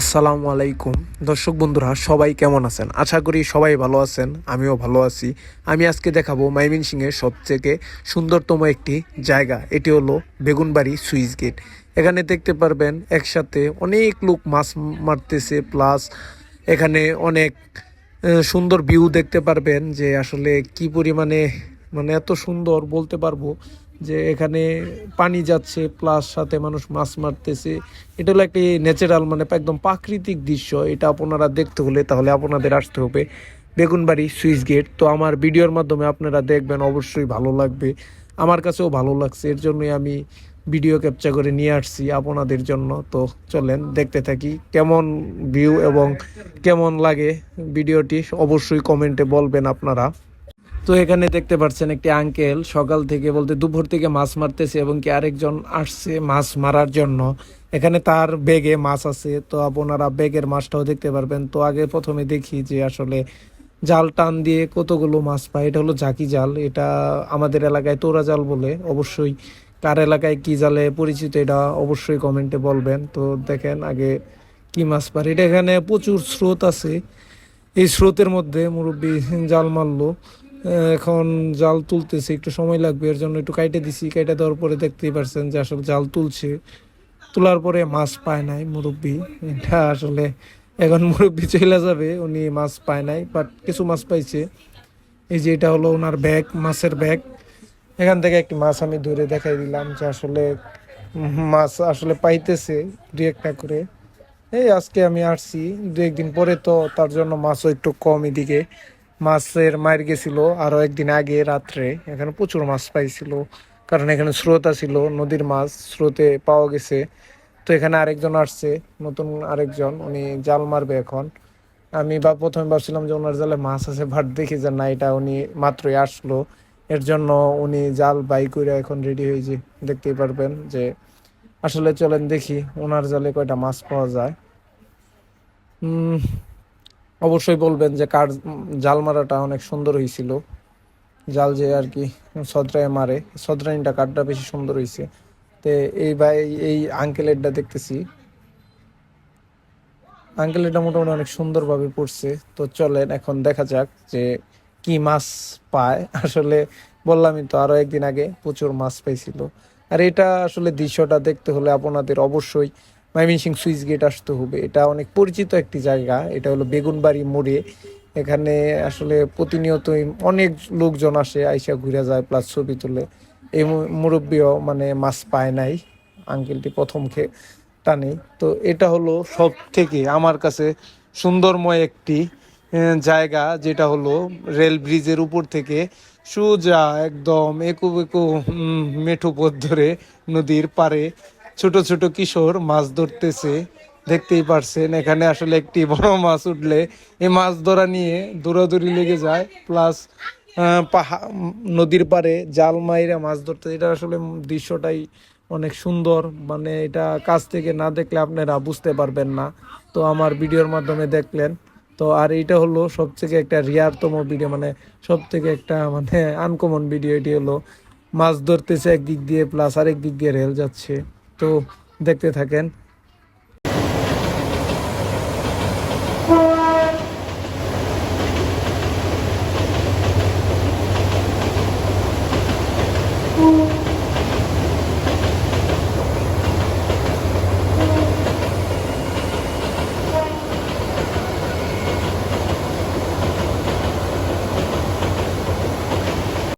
আসসালামু আলাইকুম। দর্শক বন্ধুরা, সবাই কেমন আছেন? আশা করি সবাই ভালো আছেন, আমিও ভালো আছি। আমি আজকে দেখাবো ময়মনসিংহের সবথেকে সুন্দরতম একটি জায়গা, এটি হলো বেগুনবাড়ি সুইচ গেট। এখানে দেখতে পারবেন একসাথে অনেক লোক মাছ মারতেছে, প্লাস এখানে অনেক সুন্দর ভিউ দেখতে পারবেন যে আসলে কি পরিমাণে মানে এত সুন্দর বলতে পারব যে এখানে পানি যাচ্ছে প্লাস সাথে মানুষ মাছ মারতেছে। এটা হলো একটি ন্যাচারাল মানে একদম প্রাকৃতিক দৃশ্য। এটা আপনারা দেখতে হলে তাহলে আপনাদের আসতে হবে বেগুনবাড়ি সুইচ গেট। তো আমার ভিডিওর মাধ্যমে আপনারা দেখবেন, অবশ্যই ভালো লাগবে। আমার কাছেও ভালো লাগছে, এর জন্যই আমি ভিডিও ক্যাপচার করে নিয়ে আসছি আপনাদের জন্য। তো চলেন, দেখতে থাকি কেমন ভিউ এবং কেমন লাগে ভিডিওটি অবশ্যই কমেন্টে বলবেন আপনারা। তো এখানে দেখতে পাচ্ছেন একটি আঙ্কেল সকাল থেকে বলতে দুপুর থেকে মাছ মারতেছে এবং কি আরেকজন আসছে মাছ মারার জন্য। এখানে তার বেগে মাছ আছে, তো আপনারা বেগের মাছটাও দেখতে পারবেন। তো আগে প্রথমে দেখি যে আসলে জাল টান দিয়ে কতগুলো মাছ পায়, এটা হলো ঝাঁকি জাল। এটা আমাদের এলাকায় তোরা জাল বলে, অবশ্যই কার এলাকায় কি জালে পরিচিত এটা অবশ্যই কমেন্টে বলবেন। তো দেখেন আগে কি মাছ পারে এটা এখানে প্রচুর স্রোত আছে। এই স্রোতের মধ্যে মুরব্বী জাল মারলো। এখন জাল তুলতেছে, একটু সময় লাগবে, এর জন্য একটু কাইটে দিছি, কাইটে দেওয়ার পরে দেখতেই পারছেন যে আসলে জাল তুলছে। তোলার পরে মাছ পায় নাই, মুরব্বী। এটা আসলে এখন মুরব্বী চলে যাবে, উনি মাছ পায় নাই বাট কিছু মাছ পাইছে। এই যে এটা হলো ওনার ব্যাগ, মাছের ব্যাগ। এখান থেকে একটি মাছ আমি ধরে দেখাই দিলাম যে আসলে মাছ আসলে পাইতেছে দু একটা করে। এই আজকে আমি আসছি, দু একদিন পরে তো তার জন্য মাছও একটু কম এদিকে। মাছের মার গেছিল আরও একদিন আগে রাত্রে। এখানে প্রচুর মাছ পাইছিল, কারণ এখানে স্রোত ছিল নদীর মাছ স্রোতে পাওয়া গেছে। তো এখানে আরেকজন আসছে, নতুন আরেকজন, উনি জাল মারবে এখন। আমি বা প্রথমে ভাবছিলাম যে ওনার জালে মাছ আছে বাট দেখি যে না, এটা উনি মাত্রই আসলো। এর জন্য উনি জাল বাই করে এখন রেডি হয়েছে দেখতেই পারবেন যে আসলে চলেন দেখি, ওনার জালে কয়টা মাছ পাওয়া যায়। অবশ্যই বলবেন যে কার জাল মারাটা অনেক সুন্দর হয়েছিল। জাল যে আর কি সদরায় মারে সদরাইনটা কাঠটা বেশি সুন্দর হয়েছে। তো এই ভাই, এই আঙ্কেলেরটা দেখতেছি। আঙ্কেলেরটা মোটামুটি অনেক সুন্দরভাবে পড়ছে। তো চলেন, এখন দেখা যাক যে কি মাছ পায়। আসলে বললামই তো আরও একদিন আগে প্রচুর মাছ পাইছিল। আর এটা আসলে দৃশ্যটা দেখতে হলে আপনাদের অবশ্যই ময়মনসিং সুইচ গেট আসতে হবে। এটা অনেক পরিচিত একটি জায়গা। এটা হলো বেগুনবাড়ি মোড়ে। এখানে আসলে প্রতিনিয়তই অনেক লোকজন আসে, আইসা ঘুরে যায় প্লাস ছবি তুলে। এই মুরব্বিও মানে মাছ পায় নাই আঙ্কেলটি প্রথম খে টানে। তো এটা হলো সব থেকে আমার কাছে সুন্দরময় একটি জায়গা, যেটা হলো রেল ব্রিজের উপর থেকে সোজা একদম একু একু মেঠো পথ ধরে নদীর পারে ছোট ছোট কিশোর মাছ ধরতেছে, দেখতেই পারছেন, এখানে আসলে একটি বড় মাছ উঠলে এই মাছ ধরা নিয়ে দৌড়াদৌড়ি লেগে যায় প্লাস পাহাড় নদীর পারে জাল মাইরা মাছ ধরতে, এটা আসলে দৃশ্যটাই অনেক সুন্দর মানে এটা কাছ থেকে না দেখলে আপনারা বুঝতে পারবেন না। তো আমার ভিডিওর মাধ্যমে দেখলেন, তো আর এটা হলো সব থেকে একটা রিয়ারতম ভিডিও মানে সব থেকে একটা মানে আনকমন ভিডিও এটি হলো মাছ ধরতেছে একদিক দিয়ে প্লাস আরেক দিক দিয়ে রেল যাচ্ছে। তো দেখতে থাকেন